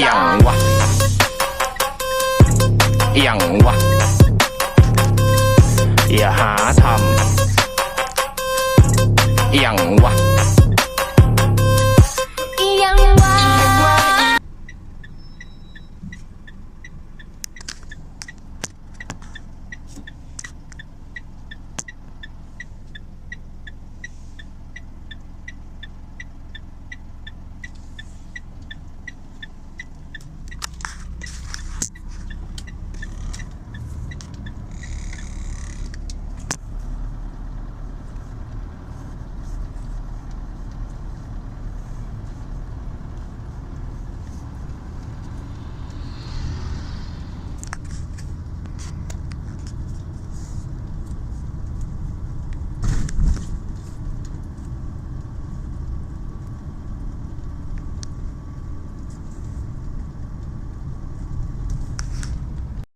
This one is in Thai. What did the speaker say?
อย่างวะอย่างวะอย่าหาทำอย่างวะ